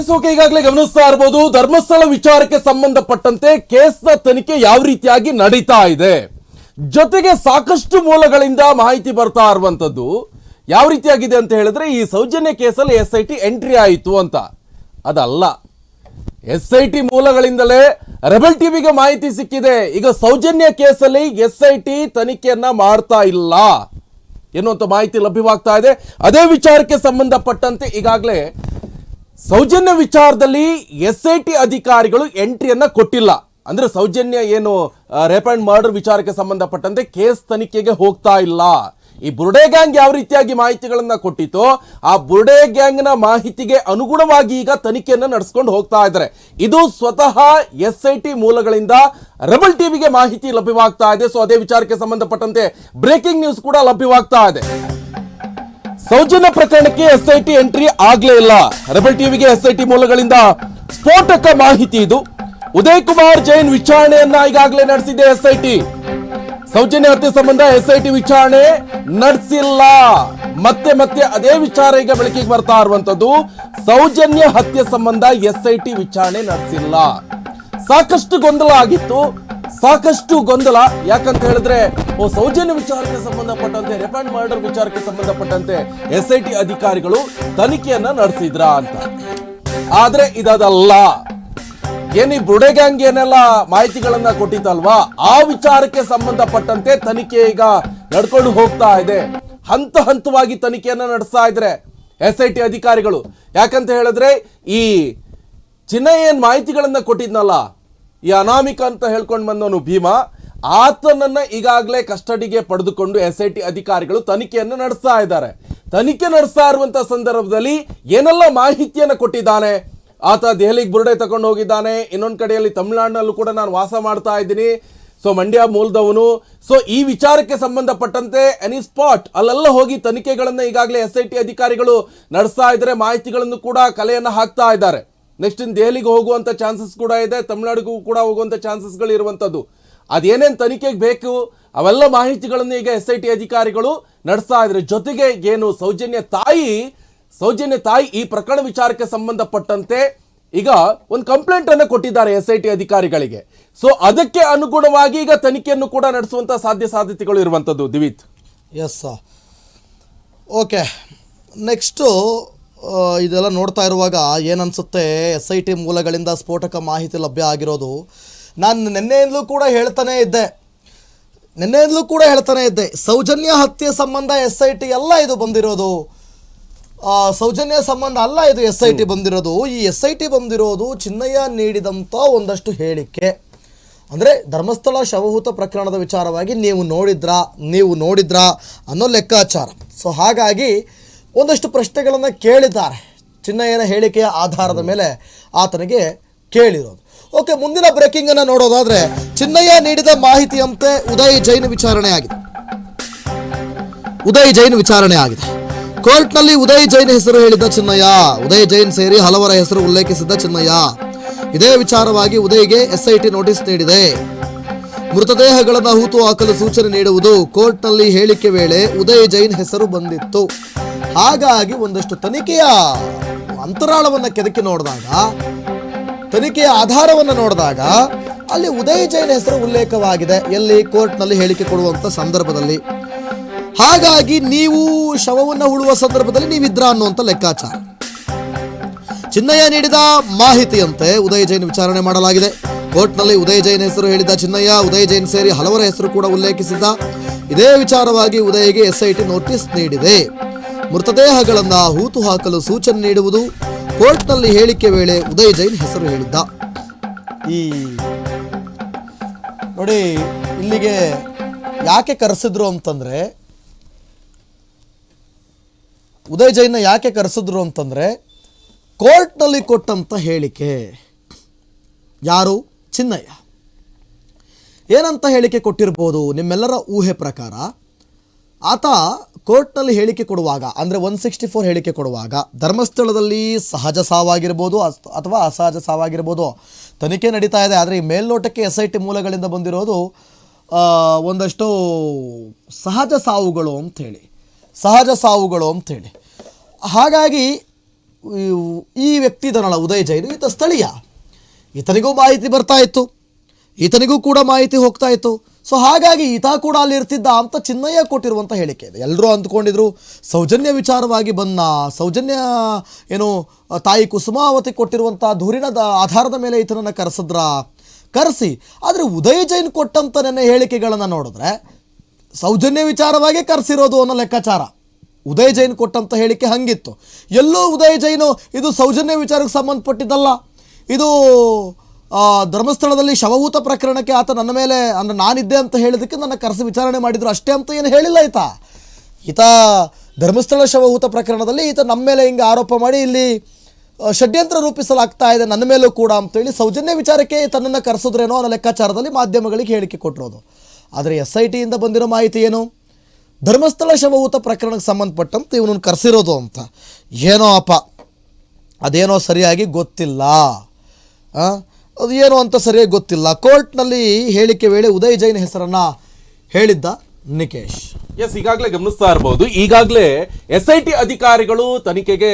Yes okay ಈಗಾಗಲೇ ಗಮನಿಸ್ತಾ ಇರಬಹುದು ಧರ್ಮಸ್ಥಳ ವಿಚಾರಕ್ಕೆ ಸಂಬಂಧಪಟ್ಟಂತೆ ಕೇಸ್ನ ತನಿಖೆ ಯಾವ ರೀತಿಯಾಗಿ ನಡೀತಾ ಇದೆ. ಜೊತೆಗೆ ಸಾಕಷ್ಟು ಮೂಲಗಳಿಂದ ಮಾಹಿತಿ ಬರ್ತಾ ಇರುವಂತದ್ದು ಯಾವ ರೀತಿಯಾಗಿದೆ ಅಂತ ಹೇಳಿದ್ರೆ, ಈ ಸೌಜನ್ಯ ಕೇಸಲ್ಲಿ ಎಸ್ ಐ ಟಿ ಎಂಟ್ರಿ ಆಯಿತು ಅಂತ. ಅದಲ್ಲ. ಎಸ್ ಐ ಟಿ ಮೂಲಗಳಿಂದಲೇ ರೆಬಲ್ ಟಿವಿಗೆ ಮಾಹಿತಿ ಸಿಕ್ಕಿದೆ. ಈಗ ಸೌಜನ್ಯ ಕೇಸಲ್ಲಿ ಎಸ್ ಐ ಟಿ ತನಿಖೆಯನ್ನ ಮಾಡ್ತಾ ಇಲ್ಲ ಎನ್ನುವಂಥ ಮಾಹಿತಿ ಲಭ್ಯವಾಗ್ತಾ ಇದೆ. ಅದೇ ವಿಚಾರಕ್ಕೆ ಸಂಬಂಧಪಟ್ಟಂತೆ ಈಗಾಗಲೇ ಸೌಜನ್ಯ ವಿಚಾರದಲ್ಲಿ ಎಸ್ ಐ ಟಿ ಅಧಿಕಾರಿಗಳು ಎಂಟ್ರಿಯನ್ನ ಕೊಟ್ಟಿಲ್ಲ. ಅಂದ್ರೆ ಸೌಜನ್ಯ ಏನು ರೇಪ್ ಅಂಡ್ ಮರ್ಡರ್ ವಿಚಾರಕ್ಕೆ ಸಂಬಂಧಪಟ್ಟಂತೆ ಕೇಸ್ ತನಿಖೆಗೆ ಹೋಗ್ತಾ ಇಲ್ಲ. ಈ ಬುರ್ಡೆ ಗ್ಯಾಂಗ್ ಯಾವ ರೀತಿಯಾಗಿ ಮಾಹಿತಿಗಳನ್ನ ಕೊಟ್ಟಿತೋ ಆ ಬುರ್ಡೆ ಗ್ಯಾಂಗ್ನ ಮಾಹಿತಿಗೆ ಅನುಗುಣವಾಗಿ ಈಗ ತನಿಖೆಯನ್ನು ನಡೆಸ್ಕೊಂಡು ಹೋಗ್ತಾ ಇದ್ದಾರೆ. ಇದು ಸ್ವತಃ ಎಸ್ ಐ ಟಿ ಮೂಲಗಳಿಂದ ರೆಬಲ್ ಟಿವಿಗೆ ಮಾಹಿತಿ ಲಭ್ಯವಾಗ್ತಾ ಇದೆ. ಸೊ ಅದೇ ವಿಚಾರಕ್ಕೆ ಸಂಬಂಧಪಟ್ಟಂತೆ ಬ್ರೇಕಿಂಗ್ ನ್ಯೂಸ್ ಕೂಡ ಲಭ್ಯವಾಗ್ತಾ ಇದೆ. ಸೌಜನ್ಯ ಪ್ರಕರಣಕ್ಕೆ ಎಸ್ಐಟಿ ಎಂಟ್ರಿ ಆಗ್ಲೇ ಇಲ್ಲ. ರೆಬಲ್ ಟಿವಿಗೆ ಎಸ್ಐಟಿ ಮೂಲಗಳಿಂದ ಸ್ಫೋಟಕ ಮಾಹಿತಿ ಇದು. ಉದಯ್ ಕುಮಾರ್ ಜೈನ್ ವಿಚಾರಣೆಯನ್ನ ಈಗಾಗಲೇ ನಡೆಸಿದೆ ಎಸ್ಐಟಿ. ಸೌಜನ್ಯ ಹತ್ಯೆ ಸಂಬಂಧ ಎಸ್ಐಟಿ ವಿಚಾರಣೆ ನಡೆಸಿಲ್ಲ. ಮತ್ತೆ ಮತ್ತೆ ಅದೇ ವಿಚಾರ ಈಗ ಬೆಳಕಿಗೆ ಬರ್ತಾ ಇರುವಂತದ್ದು. ಸೌಜನ್ಯ ಹತ್ಯೆ ಸಂಬಂಧ ಎಸ್ಐಟಿ ವಿಚಾರಣೆ ನಡೆಸಿಲ್ಲ. ಸಾಕಷ್ಟು ಗೊಂದಲ ಆಗಿತ್ತು. ಸಾಕಷ್ಟು ಗೊಂದಲ. ಯಾಕಂತ ಹೇಳಿದ್ರೆ, ಓ, ಸೌಜನ್ಯ ವಿಚಾರಕ್ಕೆ ಸಂಬಂಧಪಟ್ಟಂತೆ ರೆಫಂಡ್ ಮರ್ಡರ್ ವಿಚಾರಕ್ಕೆ ಸಂಬಂಧಪಟ್ಟಂತೆ ಎಸ್ ಐ ಟಿ ಅಧಿಕಾರಿಗಳು ತನಿಖೆಯನ್ನ ನಡೆಸಿದ್ರ ಅಂತ. ಆದ್ರೆ ಇದದಲ್ಲ. ಏನಿ ಬುಡೆ ಗ್ಯಾಂಗ್ ಏನೆಲ್ಲ ಮಾಹಿತಿಗಳನ್ನ ಕೊಟ್ಟಿತ್ತಲ್ವಾ? ಆ ವಿಚಾರಕ್ಕೆ ಸಂಬಂಧಪಟ್ಟಂತೆ ತನಿಖೆ ಈಗ ನಡ್ಕೊಂಡು ಹೋಗ್ತಾ ಇದೆ. ಹಂತ ಹಂತವಾಗಿ ತನಿಖೆಯನ್ನ ನಡೆಸ್ತಾ ಇದ್ರೆ ಎಸ್ ಐ ಟಿ ಅಧಿಕಾರಿಗಳು. ಯಾಕಂತ ಹೇಳಿದ್ರೆ, ಈ ಚಿನ್ನ ಏನ್ ಮಾಹಿತಿಗಳನ್ನ ಕೊಟ್ಟಿದ್ನಲ್ಲ ಈ ಅನಾಮಿಕ ಅಂತ ಹೇಳ್ಕೊಂಡು ಬಂದವನು ಭೀಮಾ, ಆತನನ್ನ ಈಗಾಗಲೇ ಕಸ್ಟಡಿಗೆ ಪಡೆದುಕೊಂಡು ಎಸ್ ಐ ಟಿ ಅಧಿಕಾರಿಗಳು ತನಿಖೆಯನ್ನು ನಡೆಸ್ತಾ ಇದ್ದಾರೆ. ತನಿಖೆ ನಡೆಸ್ತಾ ಇರುವಂತಹ ಸಂದರ್ಭದಲ್ಲಿ ಏನೆಲ್ಲ ಮಾಹಿತಿಯನ್ನು ಕೊಟ್ಟಿದ್ದಾನೆ? ಆತ ದೆಹಲಿಗೆ ಬುರುಡೆ ತಗೊಂಡು ಹೋಗಿದ್ದಾನೆ. ಇನ್ನೊಂದು ಕಡೆಯಲ್ಲಿ ತಮಿಳುನಾಡಿನಲ್ಲೂ ಕೂಡ ನಾನು ವಾಸ ಮಾಡ್ತಾ ಇದ್ದೀನಿ. ಸೊ ಮಂಡ್ಯ ಮೂಲದವನು. ಸೊ ಈ ವಿಚಾರಕ್ಕೆ ಸಂಬಂಧಪಟ್ಟಂತೆ ಎನಿ ಸ್ಪಾಟ್ ಅಲ್ಲೆಲ್ಲ ಹೋಗಿ ತನಿಖೆಗಳನ್ನು ಈಗಾಗಲೇ ಎಸ್ ಐ ಟಿ ಅಧಿಕಾರಿಗಳು ನಡೆಸ್ತಾ ಇದ್ದಾರೆ. ಮಾಹಿತಿಗಳನ್ನು ಕೂಡ ಕಲೆಯನ್ನು ಹಾಕ್ತಾ ಇದ್ದಾರೆ. ನೆಕ್ಸ್ಟ್ ಇನ್ ದೆಹಲಿಗೆ ಹೋಗುವಂಥ ಚಾನ್ಸಸ್ ಕೂಡ ಇದೆ ತಮಿಳುನಾಡಿಗೂ ಕೂಡ ಹೋಗುವಂಥ ಚಾನ್ಸಸ್ಗಳು ಇರುವಂಥದ್ದು ಅದೇನೇನು ತನಿಖೆಗೆ ಬೇಕು, ಅವೆಲ್ಲ ಮಾಹಿತಿಗಳನ್ನು ಈಗ ಎಸ್ ಐ ಟಿ ಅಧಿಕಾರಿಗಳು ನಡೆಸ್ತಾ ಇದ್ದಾರೆ. ಜೊತೆಗೆ ಏನು ಸೌಜನ್ಯ ತಾಯಿ ಸೌಜನ್ಯ ತಾಯಿ ಈ ಪ್ರಕರಣ ವಿಚಾರಕ್ಕೆ ಸಂಬಂಧಪಟ್ಟಂತೆ ಈಗ ಒಂದು ಕಂಪ್ಲೇಂಟ್ ಅನ್ನು ಕೊಟ್ಟಿದ್ದಾರೆ ಎಸ್ ಐ ಟಿ ಅಧಿಕಾರಿಗಳಿಗೆ. ಸೊ ಅದಕ್ಕೆ ಅನುಗುಣವಾಗಿ ಈಗ ತನಿಖೆಯನ್ನು ಕೂಡ ನಡೆಸುವಂತ ಸಾಧ್ಯ ಸಾಧ್ಯತೆಗಳು ಇರುವಂಥದ್ದು ದಿವಿತ್. ಎಸ್ ಓಕೆ ನೆಕ್ಸ್ಟು ಇದೆಲ್ಲ ನೋಡ್ತಾ ಇರುವಾಗ ಏನನ್ಸುತ್ತೆ? ಎಸ್ ಐ ಟಿ ಮೂಲಗಳಿಂದ ಸ್ಫೋಟಕ ಮಾಹಿತಿ ಲಭ್ಯ ಆಗಿರೋದು. ನಾನು ನಿನ್ನೆಯಿಂದಲೂ ಕೂಡ ಹೇಳ್ತಾನೇ ಇದ್ದೆ. ನಿನ್ನೆಯಿಂದಲೂ ಕೂಡ ಹೇಳ್ತಾನೆ ಇದ್ದೆ. ಸೌಜನ್ಯ ಹತ್ಯೆ ಸಂಬಂಧ ಎಸ್ ಐ ಟಿ ಎಲ್ಲ ಇದು ಬಂದಿರೋದು. ಸೌಜನ್ಯ ಸಂಬಂಧ ಅಲ್ಲ ಇದು ಎಸ್ ಐ ಟಿ ಬಂದಿರೋದು. ಈ ಎಸ್ ಐ ಟಿ ಬಂದಿರೋದು ಚಿನ್ನಯ್ಯ ನೀಡಿದಂಥ ಒಂದಷ್ಟು ಹೇಳಿಕೆ. ಅಂದರೆ ಧರ್ಮಸ್ಥಳ ಶವಹೂತ ಪ್ರಕರಣದ ವಿಚಾರವಾಗಿ ನೀವು ನೋಡಿದ್ರಾ? ನೀವು ನೋಡಿದ್ರಾ ಅನ್ನೋ ಲೆಕ್ಕಾಚಾರ. ಸೊ ಹಾಗಾಗಿ ಒಂದಷ್ಟು ಪ್ರಶ್ನೆಗಳನ್ನು ಕೇಳಿದ್ದಾರೆ. ಚಿನ್ನಯ್ಯನ ಹೇಳಿಕೆಯ ಆಧಾರದ ಮೇಲೆ ಆತನಿಗೆ ಕೇಳಿರೋದು. ಓಕೆ ಮುಂದಿನ ಬ್ರೇಕಿಂಗನ್ನು ನೋಡೋದಾದರೆ ಚಿನ್ನಯ್ಯ ನೀಡಿದ ಮಾಹಿತಿಯಂತೆ ಉದಯ್ ಜೈನ್ ವಿಚಾರಣೆ ಆಗಿದೆ. ಉದಯ್ ಜೈನ್ ವಿಚಾರಣೆ ಆಗಿದೆ. ಕೋರ್ಟ್ನಲ್ಲಿ ಉದಯ್ ಜೈನ್ ಹೆಸರು ಹೇಳಿದ ಚಿನ್ನಯ್ಯ, ಉದಯ್ ಜೈನ್ ಸೇರಿ ಹಲವರ ಹೆಸರು ಉಲ್ಲೇಖಿಸಿದ್ದ ಚಿನ್ನಯ್ಯ. ಇದೇ ವಿಚಾರವಾಗಿ ಉದಯ್ಗೆ ಎಸ್ಐಟಿ ನೋಟಿಸ್ ನೀಡಿದೆ. ಮೃತದೇಹಗಳನ್ನು ಹೂತು ಹಾಕಲು ಸೂಚನೆ ನೀಡುವುದು ಕೋರ್ಟ್ನಲ್ಲಿ ಹೇಳಿಕೆ ವೇಳೆ ಉದಯ್ ಜೈನ್ ಹೆಸರು ಬಂದಿತ್ತು. ಹಾಗಾಗಿ ಒಂದಷ್ಟು ತನಿಖೆಯ ಅಂತರಾಳವನ್ನು ಕೆದಕಿ ನೋಡಿದಾಗ, ತನಿಖೆಯ ಆಧಾರವನ್ನು ನೋಡಿದಾಗ ಅಲ್ಲಿ ಉದಯ್ ಜೈನ್ ಹೆಸರು ಉಲ್ಲೇಖವಾಗಿದೆ. ಎಲ್ಲಿ ಕೋರ್ಟ್ನಲ್ಲಿ ಹೇಳಿಕೆ ಕೊಡುವಂಥ ಸಂದರ್ಭದಲ್ಲಿ. ಹಾಗಾಗಿ ನೀವು ಶವವನ್ನು ಉಳುವ ಸಂದರ್ಭದಲ್ಲಿ ನೀವಿದ್ರ ಅನ್ನುವಂಥ ಲೆಕ್ಕಾಚಾರ. ಚಿನ್ನಯ್ಯ ನೀಡಿದ ಮಾಹಿತಿಯಂತೆ ಉದಯ್ ಜೈನ್ ವಿಚಾರಣೆ ಮಾಡಲಾಗಿದೆ. ಕೋರ್ಟ್ನಲ್ಲಿ ಉದಯ ಜೈನ್ ಹೆಸರು ಹೇಳಿದ ಚಿನ್ನಯ್ಯ, ಉದಯ್ ಜೈನ್ ಸೇರಿ ಹಲವರ ಹೆಸರು ಕೂಡ ಉಲ್ಲೇಖಿಸಿದ್ದ. ಇದೇ ವಿಚಾರವಾಗಿ ಉದಯ್ಗೆ ಎಸ್ಐಟಿ ನೋಟಿಸ್ ನೀಡಿದೆ. ಮೃತದೇಹಗಳನ್ನು ಹೂತು ಹಾಕಲು ಸೂಚನೆ ನೀಡುವುದು ಕೋರ್ಟ್ನಲ್ಲಿ ಹೇಳಿಕೆ ವೇಳೆ ಉದಯ್ ಜೈನ್ ಹೆಸರು ಹೇಳಿದ್ದ. ಈ ನೋಡಿ, ಇಲ್ಲಿಗೆ ಯಾಕೆ ಕರೆಸಿದ್ರು ಅಂತಂದ್ರೆ, ಉದಯ್ ಜೈನ ಯಾಕೆ ಕರೆಸಿದ್ರು ಅಂತಂದ್ರೆ, ಕೋರ್ಟ್ನಲ್ಲಿ ಕೊಟ್ಟಂತ ಹೇಳಿಕೆ. ಯಾರು? ಚಿನ್ನಯ್ಯ. ಏನಂತ ಹೇಳಿಕೆ ಕೊಟ್ಟಿರ್ಬೋದು ನಿಮ್ಮೆಲ್ಲರ ಊಹೆ ಪ್ರಕಾರ? ಆತ ಕೋರ್ಟ್ನಲ್ಲಿ ಹೇಳಿಕೆ ಕೊಡುವಾಗ, ಅಂದರೆ ಒನ್ ಸಿಕ್ಸ್ಟಿ ಫೋರ್ ಹೇಳಿಕೆ ಕೊಡುವಾಗ, ಧರ್ಮಸ್ಥಳದಲ್ಲಿ ಸಹಜ ಸಾವಾಗಿರ್ಬೋದು ಅಥವಾ ಅಸಹಜ ಸಾವಾಗಿರ್ಬೋದು, ತನಿಖೆ ನಡೀತಾ ಇದೆ. ಆದರೆ ಈ ಮೇಲ್ನೋಟಕ್ಕೆ ಎಸ್ ಐ ಟಿ ಮೂಲಗಳಿಂದ ಬಂದಿರೋದು ಒಂದಷ್ಟು ಸಹಜ ಸಾವುಗಳು ಅಂಥೇಳಿ. ಸಹಜ ಸಾವುಗಳು ಅಂಥೇಳಿ. ಹಾಗಾಗಿ ಈ- ಈ ವ್ಯಕ್ತಿ ಇದನ್ನಲ್ಲ ಉದಯ ಜೈನು, ಈತ ಸ್ಥಳೀಯ. ಈತನಿಗೂ ಮಾಹಿತಿ ಬರ್ತಾ ಇತ್ತು. ಈತನಿಗೂ ಕೂಡ ಮಾಹಿತಿ ಹೋಗ್ತಾ ಇತ್ತು. ಸೊ ಹಾಗಾಗಿ ಈತ ಕೂಡ ಅಲ್ಲಿ ಇರ್ತಿದ್ದ ಅಂತ ಚಿನ್ನಯ್ಯ ಕೊಟ್ಟಿರುವಂಥ ಹೇಳಿಕೆ ಇದೆ. ಎಲ್ಲರೂ ಅಂದ್ಕೊಂಡಿದ್ರು, ಸೌಜನ್ಯ ವಿಚಾರವಾಗಿ ಬಂದ, ಸೌಜನ್ಯ ಏನು, ತಾಯಿ ಕುಸುಮಾವತಿ ಕೊಟ್ಟಿರುವಂಥ ದೂರಿನ ಆಧಾರದ ಮೇಲೆ ಈತನನ್ನು ಕರೆಸಿದ್ರ? ಕರೆಸಿ. ಆದರೆ ಉದಯ್ ಜೈನ್ ಕೊಟ್ಟಂಥ ನನ್ನ ಹೇಳಿಕೆಗಳನ್ನು ನೋಡಿದ್ರೆ, ಸೌಜನ್ಯ ವಿಚಾರವಾಗಿ ಕರೆಸಿರೋದು ಅನ್ನೋ ಲೆಕ್ಕಾಚಾರ. ಉದಯ್ ಜೈನ್ ಕೊಟ್ಟಂತ ಹೇಳಿಕೆ ಹಂಗಿತ್ತು. ಎಲ್ಲೋ ಉದಯ್ ಜೈನು, ಇದು ಸೌಜನ್ಯ ವಿಚಾರಕ್ಕೆ ಸಂಬಂಧಪಟ್ಟಿದ್ದಲ್ಲ. ಇದು ಧರ್ಮಸ್ಥಳದಲ್ಲಿ ಶವಭೂತ ಪ್ರಕರಣಕ್ಕೆ ಆತ ನನ್ನ ಮೇಲೆ, ಅಂದ್ರೆ ನಾನಿದ್ದೆ ಅಂತ ಹೇಳಿದಕ್ಕೆ ನನ್ನ ಕರೆಸಿ ವಿಚಾರಣೆ ಮಾಡಿದ್ರು. ಅಷ್ಟೇ ಅಂತ ಏನು ಹೇಳಿಲ್ಲ ಈತ. ಈತ ಧರ್ಮಸ್ಥಳ ಶವಭೂತ ಪ್ರಕರಣದಲ್ಲಿ ಈತ ನಮ್ಮ ಮೇಲೆ ಹಿಂಗೆ ಆರೋಪ ಮಾಡಿ ಇಲ್ಲಿ ಷಡ್ಯಂತ್ರ ರೂಪಿಸಲಾಗ್ತಾ ಇದೆ, ನನ್ನ ಮೇಲೂ ಕೂಡ ಅಂತೇಳಿ ಸೌಜನ್ಯ ವಿಚಾರಕ್ಕೆ ತನ್ನನ್ನು ಕರೆಸಿದ್ರೇನೋ ಅನ್ನೋ ಲೆಕ್ಕಾಚಾರದಲ್ಲಿ ಮಾಧ್ಯಮಗಳಿಗೆ ಹೇಳಿಕೆ ಕೊಟ್ಟಿರೋದು ಆದರೆ ಎಸ್ ಐ ಟಿಯಿಂದ ಬಂದಿರೋ ಮಾಹಿತಿ ಏನು? ಧರ್ಮಸ್ಥಳ ಶವಭೂತ ಪ್ರಕರಣಕ್ಕೆ ಸಂಬಂಧಪಟ್ಟಂತೆ ಇವನನ್ನು ಕರೆಸಿರೋದು ಅಂತ. ಏನೋ ಅಪ್ಪ ಅದೇನೋ ಸರಿಯಾಗಿ ಗೊತ್ತಿಲ್ಲ? ಅದು ಏನೋ ಅಂತ ಸರಿಯಾಗಿ ಗೊತ್ತಿಲ್ಲ. ಕೋರ್ಟ್ನಲ್ಲಿ ಹೇಳಿಕೆ ವೇಳೆ ಉದಯ್ ಜೈನ್ ಹೆಸರನ್ನ ಹೇಳಿದ್ದ ನಿಕೇಶ್. ಎಸ್ ಈಗಾಗಲೇ ಗಮನಿಸ್ತಾ ಇರಬಹುದು ಈಗಾಗಲೇ ಎಸ್ ಐ ಟಿ ಅಧಿಕಾರಿಗಳು ತನಿಖೆಗೆ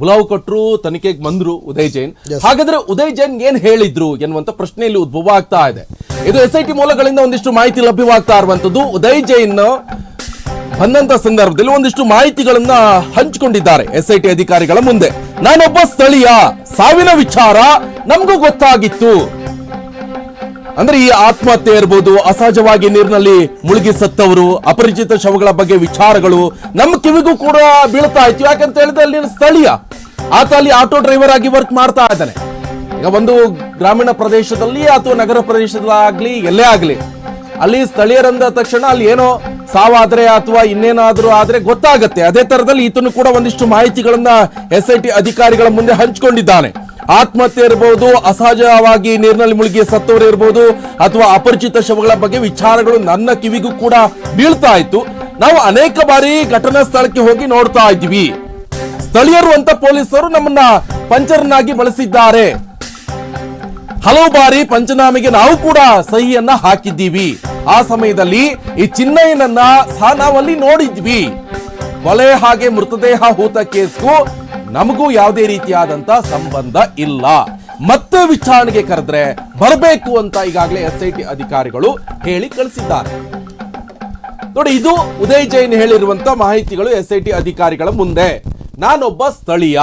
ಬುಲಾವು ಕೊಟ್ಟರು ತನಿಖೆಗೆ ಬಂದ್ರು ಉದಯ್ ಜೈನ್. ಹಾಗಾದ್ರೆ ಉದಯ್ ಜೈನ್ ಏನ್ ಹೇಳಿದ್ರು ಎನ್ನುವಂತ ಪ್ರಶ್ನೆ ಇಲ್ಲಿ ಉದ್ಭವ ಆಗ್ತಾ ಇದೆ. ಇದು ಎಸ್ ಐ ಟಿ ಮೂಲಗಳಿಂದ ಒಂದಿಷ್ಟು ಮಾಹಿತಿ ಲಭ್ಯವಾಗ್ತಾ ಇರುವಂತದ್ದು. ಉದಯ್ ಜೈನ್ ಬಂದಂತ ಸಂದರ್ಭದಲ್ಲಿ ಒಂದಿಷ್ಟು ಮಾಹಿತಿಗಳನ್ನ ಹಂಚಿಕೊಂಡಿದ್ದಾರೆ ಎಸ್ ಐ ಟಿ ಅಧಿಕಾರಿಗಳ ಮುಂದೆ. ನಾನೊಬ್ಬ ಸ್ಥಳೀಯ ಸಾವಿನ ವಿಚಾರ ನಮಗೂ ಗೊತ್ತಾಗಿತ್ತು. ಅಂದ್ರೆ ಈ ಆತ್ಮಹತ್ಯೆ ಇರ್ಬೋದು, ಅಸಹಜವಾಗಿ ನೀರಿನಲ್ಲಿ ಮುಳುಗಿ ಸತ್ತವರು, ಅಪರಿಚಿತ ಶವಗಳ ಬಗ್ಗೆ ವಿಚಾರಗಳು ನಮ್ಮ ಕಿವಿಗೂ ಕೂಡ ಬೀಳ್ತಾ ಇತ್ತು. ಯಾಕಂತ ಹೇಳಿದ್ರೆ ಅಲ್ಲಿನ ಸ್ಥಳೀಯ. ಆತ ಅಲ್ಲಿ ಆಟೋ ಡ್ರೈವರ್ ಆಗಿ ವರ್ಕ್ ಮಾಡ್ತಾ ಇದ್ದಾನೆ. ಈಗ ಒಂದು ಗ್ರಾಮೀಣ ಪ್ರದೇಶದಲ್ಲಿ ಅಥವಾ ನಗರ ಪ್ರದೇಶದಲ್ಲಾಗ್ಲಿ, ಎಲ್ಲೇ ಆಗ್ಲಿ, ಅಲ್ಲಿ ಸ್ಥಳೀಯರಂದ ತಕ್ಷಣ ಅಲ್ಲಿ ಏನೋ ಸಾವಾದ್ರೆ ಅಥವಾ ಇನ್ನೇನಾದರೂ ಆದ್ರೆ ಗೊತ್ತಾಗತ್ತೆ. ಅದೇ ತರದಲ್ಲಿ ಈತನು ಕೂಡ ಒಂದಿಷ್ಟು ಮಾಹಿತಿಗಳನ್ನ ಎಸ್ ಐ ಟಿ ಅಧಿಕಾರಿಗಳ ಮುಂದೆ ಹಂಚಿಕೊಂಡಿದ್ದಾನೆ. ಆತ್ಮಹತ್ಯೆ ಇರಬಹುದು, ಅಸಹಜವಾಗಿ ನೀರಿನಲ್ಲಿ ಮುಳುಗಿ ಸತ್ತವರು ಇರಬಹುದು, ಅಥವಾ ಅಪರಿಚಿತ ಶವಗಳ ಬಗ್ಗೆ ವಿಚಾರಗಳು ನನ್ನ ಕಿವಿಗೂ ಕೂಡ ಬೀಳ್ತಾ ಇತ್ತು. ನಾವು ಅನೇಕ ಬಾರಿ ಘಟನಾ ಸ್ಥಳಕ್ಕೆ ಹೋಗಿ ನೋಡ್ತಾ ಇದ್ವಿ ಸ್ಥಳೀಯರು ಅಂತ ಪೊಲೀಸರು ನಮ್ಮನ್ನ ಪಂಚರನ್ನಾಗಿ ಬಳಸಿದ್ದಾರೆ. ಹಲವು ಬಾರಿ ಪಂಚನಾಮೆಗೆ ನಾವು ಕೂಡ ಸಹಿಯನ್ನ ಹಾಕಿದ್ದೀವಿ. ಆ ಸಮಯದಲ್ಲಿ ಈ ಚಿನ್ನಯ್ಯನನ್ನ ಸಹ ನಾವಲ್ಲಿ ನೋಡಿದ್ವಿ. ಕೊಲೆ ಹಾಗೆ ಮೃತದೇಹ ಹೂತ ಕೇಸ್ಗೂ ನಮಗೂ ಯಾವುದೇ ರೀತಿಯಾದಂತ ಸಂಬಂಧ ಇಲ್ಲ. ಮತ್ತೆ ವಿಚಾರಣೆಗೆ ಕರೆದ್ರೆ ಬರಬೇಕು ಅಂತ ಈಗಾಗಲೇ ಎಸ್ ಐ ಟಿ ಅಧಿಕಾರಿಗಳು ಹೇಳಿ ಕಳಿಸಿದ್ದಾರೆ. ನೋಡಿ, ಇದು ಉದಯ್ ಜೈನ್ ಹೇಳಿರುವಂತ ಮಾಹಿತಿಗಳು ಎಸ್ ಐ ಟಿ ಅಧಿಕಾರಿಗಳ ಮುಂದೆ. ನಾನೊಬ್ಬ ಸ್ಥಳೀಯ.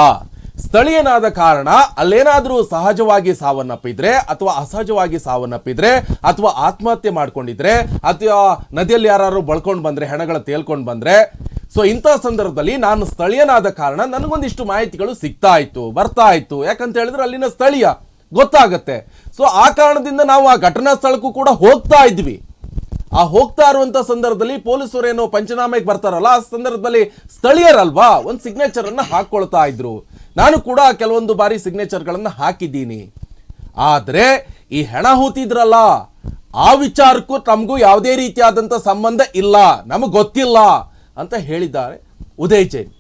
ಸ್ಥಳೀಯನಾದ ಕಾರಣ ಅಲ್ಲೇನಾದ್ರೂ ಸಹಜವಾಗಿ ಸಾವನ್ನಪ್ಪಿದ್ರೆ ಅಥವಾ ಅಸಹಜವಾಗಿ ಸಾವನ್ನಪ್ಪಿದ್ರೆ ಅಥವಾ ಆತ್ಮಹತ್ಯೆ ಮಾಡ್ಕೊಂಡಿದ್ರೆ ಅಥವಾ ನದಿಯಲ್ಲಿ ಯಾರು ಬಳ್ಕೊಂಡು ಬಂದ್ರೆ ಹೆಣಗಳ ತೇಲ್ಕೊಂಡು ಬಂದ್ರೆ ಸೊ ಇಂಥ ಸಂದರ್ಭದಲ್ಲಿ ನಾನು ಸ್ಥಳೀಯನಾದ ಕಾರಣ ನನಗೊಂದಿಷ್ಟು ಮಾಹಿತಿಗಳು ಸಿಗ್ತಾ ಇತ್ತು, ಬರ್ತಾ ಇತ್ತು. ಯಾಕಂತ ಹೇಳಿದ್ರೆ ಅಲ್ಲಿನ ಸ್ಥಳೀಯ ಗೊತ್ತಾಗತ್ತೆ. ಸೊ ಆ ಕಾರಣದಿಂದ ನಾವು ಆ ಘಟನಾ ಸ್ಥಳಕ್ಕೂ ಕೂಡ ಹೋಗ್ತಾ ಇದ್ವಿ. ಆ ಹೋಗ್ತಾ ಇರುವಂತ ಸಂದರ್ಭದಲ್ಲಿ ಪೊಲೀಸರು ಏನೋ ಪಂಚನಾಮೆಗೆ ಬರ್ತಾರಲ್ಲ, ಆ ಸಂದರ್ಭದಲ್ಲಿ ಸ್ಥಳೀಯರಲ್ವಾ ಒಂದು ಸಿಗ್ನೇಚರ್ ಅನ್ನ ಹಾಕೊಳ್ತಾ ಇದ್ರು. ನಾನು ಕೂಡ ಕೆಲವೊಂದು ಬಾರಿ ಸಿಗ್ನೇಚರ್ ಗಳನ್ನ ಹಾಕಿದ್ದೀನಿ. ಆದ್ರೆ, ಈ ಹೆಣ ಹೂತಿದ್ರಲ್ಲ, ಆ ವಿಚಾರಕ್ಕೂ ತಮಗೂ ಯಾವುದೇ ರೀತಿಯಾದಂಥ ಸಂಬಂಧ ಇಲ್ಲ. ನಮಗೆ ಗೊತ್ತಿಲ್ಲ. ಅಂತ ಹೇಳಿದ್ದಾರೆ ಉದಯ್ ಜೈನ್.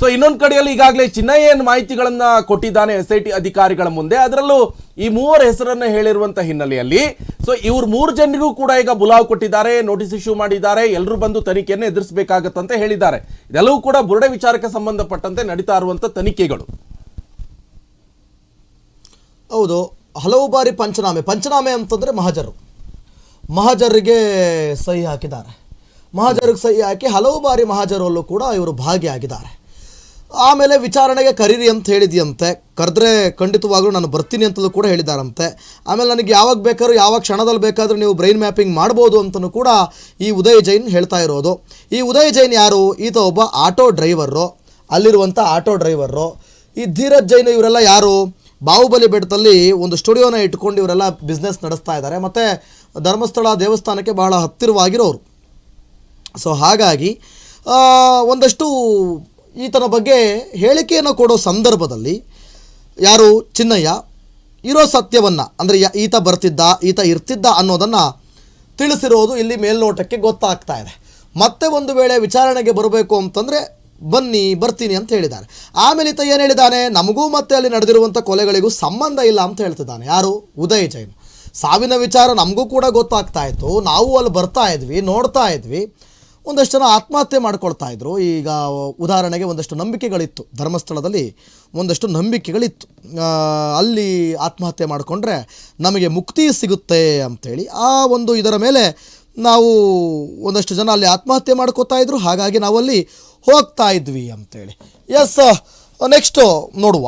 ಸೊ ಇನ್ನೊಂದು ಕಡೆಯಲ್ಲಿ ಈಗಾಗಲೇ ಚಿನ್ನಯ್ಯ ಏನು ಮಾಹಿತಿಗಳನ್ನ ಕೊಟ್ಟಿದ್ದಾನೆ ಎಸ್ ಐ ಟಿ ಅಧಿಕಾರಿಗಳ ಮುಂದೆ, ಅದರಲ್ಲೂ ಈ ಮೂವರ ಹೆಸರನ್ನು ಹೇಳಿರುವಂಥ ಹಿನ್ನೆಲೆಯಲ್ಲಿ ಸೊ ಇವ್ರು ಮೂರು ಜನರಿಗೂ ಕೂಡ ಈಗ ಬುಲಾವ್ ಕೊಟ್ಟಿದ್ದಾರೆ, ನೋಟಿಸ್ ಇಶ್ಯೂ ಮಾಡಿದ್ದಾರೆ ಎಲ್ಲರೂ ಬಂದು ತನಿಖೆಯನ್ನು ಎದುರಿಸಬೇಕಾಗತ್ತಂತ ಹೇಳಿದ್ದಾರೆ. ಇದೆಲ್ಲವೂ ಕೂಡ ಬುರುಡೆ ವಿಚಾರಕ್ಕೆ ಸಂಬಂಧಪಟ್ಟಂತೆ ನಡೀತಾ ಇರುವಂಥ ತನಿಖೆಗಳು. ಹೌದು, ಹಲವು ಬಾರಿ ಪಂಚನಾಮೆ ಪಂಚನಾಮೆ ಅಂತಂದರೆ ಮಹಜರು. ಮಹಜರಿಗೆ ಸಹಿ ಹಾಕಿದ್ದಾರೆ. ಮಹಜರಿಗೆ ಸಹಿ ಹಾಕಿ ಹಲವು ಬಾರಿ ಮಹಾಜರಲ್ಲೂ ಕೂಡ ಇವರು ಭಾಗಿಯಾಗಿದ್ದಾರೆ. ಆಮೇಲೆ ವಿಚಾರಣೆಗೆ ಕರೀರಿ ಅಂತ ಹೇಳಿದೆಯಂತೆ. ಕರೆದ್ರೆ ಖಂಡಿತವಾಗ್ಲೂ ನಾನು ಬರ್ತೀನಿ ಅಂತಲೂ ಕೂಡ ಹೇಳಿದಾರಂತೆ ಆಮೇಲೆ ನನಗೆ ಯಾವಾಗ ಬೇಕಾದ್ರೂ, ಯಾವ ಕ್ಷಣದಲ್ಲಿ ಬೇಕಾದರೂ ನೀವು ಬ್ರೈನ್ ಮ್ಯಾಪಿಂಗ್ ಮಾಡ್ಬೋದು ಅಂತಲೂ ಕೂಡ ಈ ಉದಯ್ ಜೈನ್ ಹೇಳ್ತಾ ಇರೋದು. ಈ ಉದಯ್ ಜೈನ್ ಯಾರು? ಈತ ಒಬ್ಬ ಆಟೋ ಡ್ರೈವರು ಅಲ್ಲಿರುವಂಥ ಆಟೋ ಡ್ರೈವರು ಈ ಧೀರಜ್ ಜೈನ್ ಇವರೆಲ್ಲ ಯಾರು? ಬಾಹುಬಲಿ ಬೆಟ್ಟದಲ್ಲಿ ಒಂದು ಸ್ಟುಡಿಯೋನ ಇಟ್ಕೊಂಡು ಇವರೆಲ್ಲ ಬಿಸ್ನೆಸ್ ನಡೆಸ್ತಾ ಇದ್ದಾರೆ. ಮತ್ತು ಧರ್ಮಸ್ಥಳ ದೇವಸ್ಥಾನಕ್ಕೆ ಬಹಳ ಹತ್ತಿರವಾಗಿರೋರು. ಸೊ ಹಾಗಾಗಿ ಒಂದಷ್ಟು ಈತನ ಬಗ್ಗೆ ಹೇಳಿಕೆಯನ್ನು ಕೊಡೋ ಸಂದರ್ಭದಲ್ಲಿ ಯಾರು ಚಿನ್ನಯ್ಯ, ಇರೋ ಸತ್ಯವನ್ನು, ಅಂದರೆ ಈತ ಬರ್ತಿದ್ದ, ಈತ ಇರ್ತಿದ್ದ ಅನ್ನೋದನ್ನು ತಿಳಿಸಿರೋದು ಇಲ್ಲಿ ಮೇಲ್ನೋಟಕ್ಕೆ ಗೊತ್ತಾಗ್ತಾ ಇದೆ. ಮತ್ತೆ ಒಂದು ವೇಳೆ ವಿಚಾರಣೆಗೆ ಬರಬೇಕು ಅಂತಂದರೆ, ಬನ್ನಿ, ಬರ್ತೀನಿ ಅಂತ ಹೇಳಿದ್ದಾರೆ. ಆಮೇಲೆ ಈತ ಏನು ಹೇಳಿದ್ದಾನೆ? ನಮಗೂ ಮತ್ತೆ ಅಲ್ಲಿ ನಡೆದಿರುವಂಥ ಕೊಲೆಗಳಿಗೂ ಸಂಬಂಧ ಇಲ್ಲ ಅಂತ ಹೇಳ್ತಿದ್ದಾನೆ. ಯಾರು? ಉದಯ್ ಜೈನ್. ಸಾವಿನ ವಿಚಾರ ನಮಗೂ ಕೂಡ ಗೊತ್ತಾಗ್ತಾ ಇತ್ತು. ನಾವು ಅಲ್ಲಿ ಬರ್ತಾ ಇದ್ವಿ, ನೋಡ್ತಾ ಇದ್ವಿ. ಒಂದಷ್ಟು ಜನ ಆತ್ಮಹತ್ಯೆ ಮಾಡ್ಕೊಳ್ತಾ ಇದ್ರು. ಈಗ ಉದಾಹರಣೆಗೆ ಒಂದಷ್ಟು ನಂಬಿಕೆಗಳಿತ್ತು. ಧರ್ಮಸ್ಥಳದಲ್ಲಿ ಒಂದಷ್ಟು ನಂಬಿಕೆಗಳಿತ್ತು. ಅಲ್ಲಿ ಆತ್ಮಹತ್ಯೆ ಮಾಡಿಕೊಂಡ್ರೆ ನಮಗೆ ಮುಕ್ತಿ ಸಿಗುತ್ತೆ ಅಂಥೇಳಿ ಆ ಒಂದು ಇದರ ಮೇಲೆ ನಾವು ಒಂದಷ್ಟು ಜನ ಅಲ್ಲಿ ಆತ್ಮಹತ್ಯೆ ಮಾಡ್ಕೋತಾ ಇದ್ರು. ಹಾಗಾಗಿ ನಾವಲ್ಲಿ ಹೋಗ್ತಾ ಇದ್ವಿ ಅಂತೇಳಿ. ಎಸ್ ನೆಕ್ಸ್ಟು ನೋಡುವ.